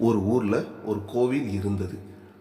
ஒரு ஊரில் ஒரு கோவில் இருந்தது.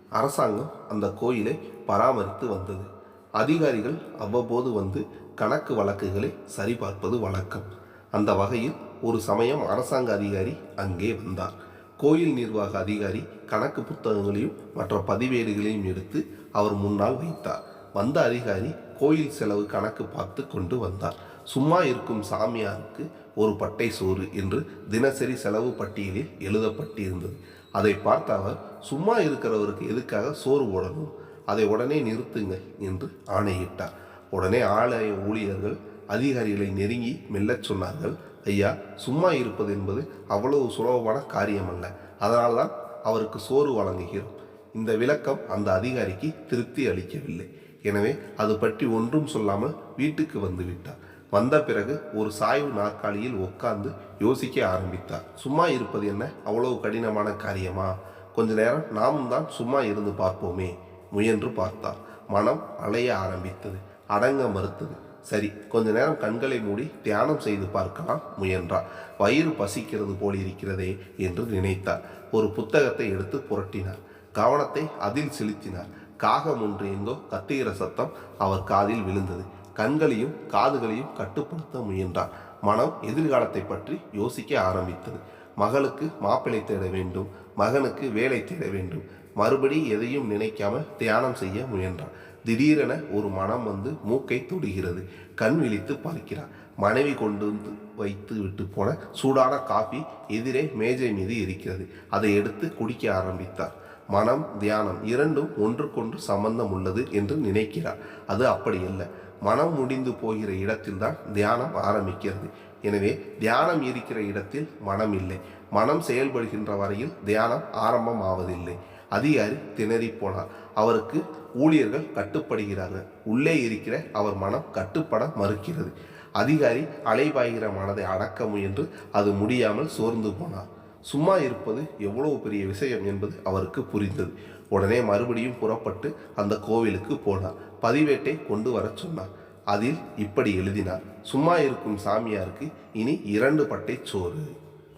அரசாங்கம் அந்த கோயிலை பராமரித்து வந்தது. அதிகாரிகள் அவ்வப்போது வந்து கணக்கு வழக்குகளை சரிபார்ப்பது வழக்கம். அந்த வகையில் ஒரு சமயம் அரசாங்க அதிகாரி அங்கே வந்தார். கோயில் நிர்வாக அதிகாரி கணக்கு புத்தகங்களையும் மற்ற பதிவேடுகளையும் எடுத்து அவர் முன்னால் வைத்தார். வந்த அதிகாரி கோயில் செலவு கணக்கு பார்த்து கொண்டு வந்தார். சும்மா இருக்கும் சாமியாருக்கு ஒரு பட்டை சோறு என்று தினசரி செலவு பட்டியலில் எழுதப்பட்டிருந்தது. அதை பார்த்த அவர் சும்மா இருக்கிறவருக்கு எதுக்காக சோறு போடணும்? அதை உடனே நிறுத்துங்க என்று ஆணையிட்டார். உடனே ஆலய ஊழியர்கள் அதிகாரிகளை நெருங்கி மெல்லச் சொன்னார்கள் ஐயா சும்மா இருப்பது என்பது அவ்வளவு சுலபமான காரியமல்ல. அதனால்தான் அவருக்கு சோறு வழங்குகிறோம். இந்த விளக்கம் அந்த அதிகாரிக்கு திருப்தி அளிக்கவில்லை. எனவே அது பற்றி ஒன்றும் சொல்லாமல் வீட்டுக்கு வந்து விட்டார் வந்த பிறகு ஒரு சாய்வு நாற்காலியில் உட்கார்ந்து யோசிக்க ஆரம்பித்தார். சும்மா இருப்பது என்ன அவ்வளவு கடினமான காரியமா? கொஞ்ச நேரம் நாமும் தான் சும்மா இருந்து பார்ப்போமே முயன்று பார்த்தார். மனம் அலைய ஆரம்பித்தது. அடங்க மறுத்தது. சரி கொஞ்ச நேரம் கண்களை மூடி தியானம் செய்து பார்க்கலாம் முயன்றார். வயிறு பசிக்கிறது போல் இருக்கிறதே என்று நினைத்தார். ஒரு புத்தகத்தை எடுத்து புரட்டினார். கவனத்தை அதில் செலுத்தினார். காகம் ஒன்று எங்கோ கத்துகிற சத்தம் அவர் காதில் விழுந்தது. கண்களையும் காதுகளையும் கட்டுப்படுத்த முயன்றார். மனம் எதிர்காலத்தை பற்றி யோசிக்க ஆரம்பித்தது. மகளுக்கு மாப்பிள்ளை தேட வேண்டும். மகனுக்கு வேலை தேட வேண்டும். மறுபடி எதையும் நினைக்காம தியானம் செய்ய முயன்றார். திடீரென ஒரு மனம் வந்து மூக்கை தொடுகிறது. கண் விழித்து பார்க்கிறார். மனைவி கொண்டு வந்து வைத்து விட்டு போன சூடான காபி எதிரே மேஜை மீது இருக்கிறது அதை எடுத்து குடிக்க ஆரம்பித்தார். மனம் தியானம் இரண்டும் ஒன்றுக்கொன்று சம்பந்தம் உள்ளது என்று நினைக்கிறார். அது அப்படி இல்லை மனம் முடிந்து போகிற இடத்தில்தான் தியானம் ஆரம்பிக்கிறது. எனவே தியானம் இருக்கிற இடத்தில் மனம் இல்லை. மனம் செயல்படுகின்ற வரையில் தியானம் ஆரம்பம் ஆவதில்லை அதிகாரி திணறி போனார். அவருக்கு ஊழியர்கள் கட்டுப்படுகிறார்கள். உள்ளே இருக்கிற அவர் மனம் கட்டுப்பட மறுக்கிறது. அதிகாரி அலைபாய்கிற மனதை அடக்க முயன்று அது முடியாமல் சோர்ந்து போனார். சும்மா இருப்பது எவ்வளவு பெரிய விஷயம் என்பது அவருக்கு புரிந்தது. உடனே மறுபடியும் புறப்பட்டு அந்த கோவிலுக்கு போனார். பதிவேட்டை கொண்டு வர சொன்னார். அதில் இப்படி எழுதினார். சும்மா இருக்கும் சாமியாருக்கு இனி இரண்டு பட்டை சோறு.